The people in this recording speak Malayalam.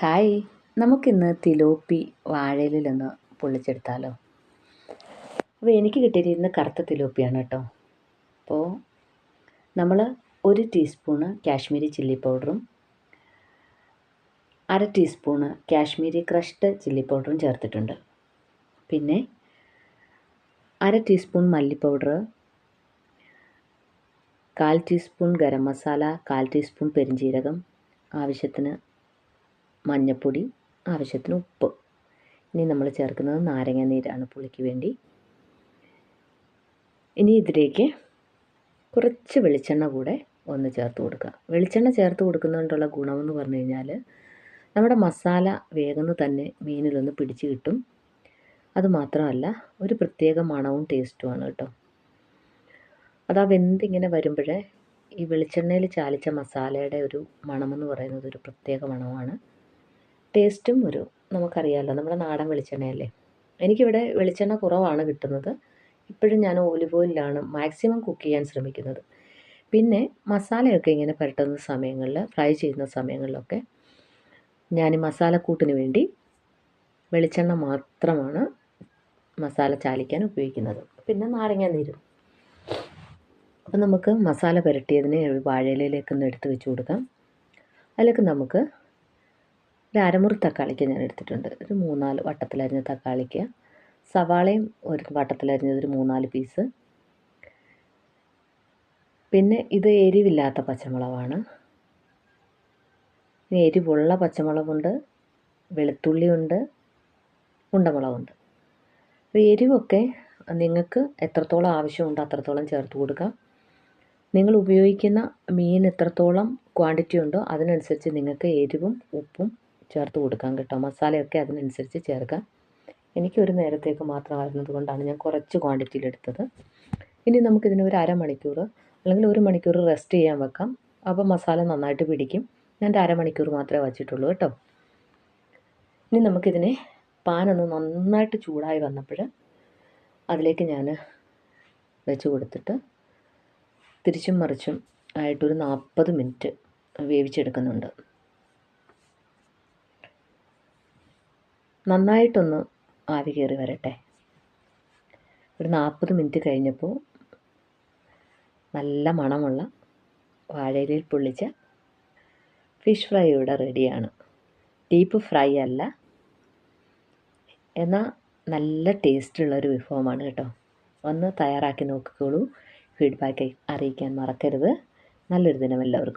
ഹായ്. നമുക്കിന്ന് തിലോപ്പി വാഴയിലൊന്ന് പൊള്ളിച്ചെടുത്താലോ? അപ്പോൾ എനിക്ക് കിട്ടിയിരിക്കുന്ന കറുത്ത തിലോപ്പിയാണ് കേട്ടോ. അപ്പോൾ നമ്മൾ ഒരു ടീസ്പൂണ് കാശ്മീരി ചില്ലി പൗഡറും അര ടീസ്പൂണ് കാശ്മീരി ക്രഷ്ഡ് ചില്ലി പൗഡറും ചേർത്തിട്ടുണ്ട്. പിന്നെ അര ടീസ്പൂൺ മല്ലി പൗഡർ കാൽ ടീസ്പൂൺ ഗരം മസാല കാൽ ടീസ്പൂൺ പെരിഞ്ജീരകം ആവശ്യത്തിന് മഞ്ഞൾപ്പൊടി ആവശ്യത്തിന് ഉപ്പ്. ഇനി നമ്മൾ ചേർക്കുന്നത് നാരങ്ങ നീരാണ് പുളിക്ക് വേണ്ടി. ഇനി ഇതിലേക്ക് കുറച്ച് വെളിച്ചെണ്ണ കൂടെ ഒന്ന് ചേർത്ത് കൊടുക്കുക. വെളിച്ചെണ്ണ ചേർത്ത് കൊടുക്കുന്നതുകൊണ്ടുള്ള ഗുണമെന്ന് പറഞ്ഞു കഴിഞ്ഞാൽ നമ്മുടെ മസാല വേഗം തന്നെ മീനിലൊന്ന് പിടിച്ച് കിട്ടും. അതുമാത്രമല്ല ഒരു പ്രത്യേക മണവും ടേസ്റ്റുമാണ് കേട്ടോ. അതാ വെന്തിങ്ങനെ വരുമ്പോഴേ ഈ വെളിച്ചെണ്ണയിൽ ചാലിച്ച മസാലയുടെ ഒരു മണമെന്ന് പറയുന്നത് ഒരു പ്രത്യേക മണമാണ്. ടേസ്റ്റും ഒരു നമുക്കറിയാമല്ലോ നമ്മുടെ നാടൻ വെളിച്ചെണ്ണയല്ലേ? എനിക്കിവിടെ വെളിച്ചെണ്ണ കുറവാണ് കിട്ടുന്നത്. ഇപ്പോഴും ഞാൻ ഓലിവ് ഓയിലാണ് മാക്സിമം കുക്ക് ചെയ്യാൻ ശ്രമിക്കുന്നത്. പിന്നെ മസാലയൊക്കെ ഇങ്ങനെ പുരട്ടുന്ന സമയങ്ങളിൽ ഫ്രൈ ചെയ്യുന്ന സമയങ്ങളിലൊക്കെ ഞാൻ മസാലക്കൂട്ടിന് വേണ്ടി വെളിച്ചെണ്ണ മാത്രമാണ് മസാല ചാലിക്കാൻ ഉപയോഗിക്കുന്നത്. പിന്നെ നാരങ്ങ നീര്. അപ്പം നമുക്ക് മസാല പുരട്ടിയതിന് വാഴയിലയിലേക്ക് ഒന്ന് എടുത്ത് വെച്ച് കൊടുക്കാം. അതിലേക്ക് നമുക്ക് ഒരു അരമുറി തക്കാളിക്ക് ഞാൻ എടുത്തിട്ടുണ്ട്. ഒരു മൂന്നാൽ വട്ടത്തിലരിഞ്ഞ തക്കാളിക്ക്. സവാളയും ഒരു വട്ടത്തിലരിഞ്ഞത് ഒരു മൂന്നാൽ പീസ് പിന്നെ ഇത് എരിവില്ലാത്ത പച്ചമുളകാണ്. എരിവുള്ള പച്ചമുളകുണ്ട് വെളുത്തുള്ളിയുണ്ട് ഉണ്ടമുളകുണ്ട് അപ്പോൾ എരിവൊക്കെ നിങ്ങൾക്ക് എത്രത്തോളം ആവശ്യമുണ്ടോ അത്രത്തോളം ചേർത്ത് കൊടുക്കാം നിങ്ങൾ ഉപയോഗിക്കുന്ന മീൻ എത്രത്തോളം ക്വാണ്ടിറ്റി ഉണ്ടോ അതിനനുസരിച്ച് നിങ്ങൾക്ക് എരിവും ഉപ്പും ചേർത്ത് കൊടുക്കാം കേട്ടോ. മസാലയൊക്കെ അതിനനുസരിച്ച് ചേർക്കാം. എനിക്ക് ഒരു നേരത്തേക്ക് മാത്രമായിരുന്നത് കൊണ്ടാണ് ഞാൻ കുറച്ച് ക്വാണ്ടിറ്റിയിൽ എടുത്തത്. ഇനി നമുക്കിതിന് ഒരു അരമണിക്കൂർ അല്ലെങ്കിൽ ഒരു മണിക്കൂർ റെസ്റ്റ് ചെയ്യാൻ വെക്കാം. അപ്പോൾ മസാല നന്നായിട്ട് പിടിക്കും. ഞാൻ ഒരു അരമണിക്കൂർ മാത്രമേ വച്ചിട്ടുള്ളൂ കേട്ടോ. ഇനി നമുക്കിതിനെ പാനൊന്ന് നന്നായിട്ട് ചൂടായി വന്നപ്പോൾ അതിലേക്ക് ഞാൻ വെച്ച് കൊടുത്തിട്ട് തിരിച്ചും മറിച്ചും ആയിട്ടൊരു നാൽപ്പത് മിനിറ്റ് വേവിച്ചെടുക്കുന്നുണ്ട്. നന്നായിട്ടൊന്ന് ആവി കയറി വരട്ടെ. ഒരു നാൽപ്പത് മിനിറ്റ് കഴിഞ്ഞപ്പോൾ നല്ല മണമുള്ള വാഴയിലയിൽ പൊള്ളിച്ച ഫിഷ് ഫ്രൈ ഇവിടെ റെഡിയാണ്. ഡീപ്പ് ഫ്രൈ അല്ല. എന്നാൽ നല്ല ടേസ്റ്റുള്ളൊരു വിഭവമാണ് കേട്ടോ. ഒന്ന് തയ്യാറാക്കി നോക്കിക്കോളൂ. ഫീഡ്ബാക്ക് അറിയിക്കാൻ മറക്കരുത്. നല്ലൊരു ദിനം എല്ലാവർക്കും.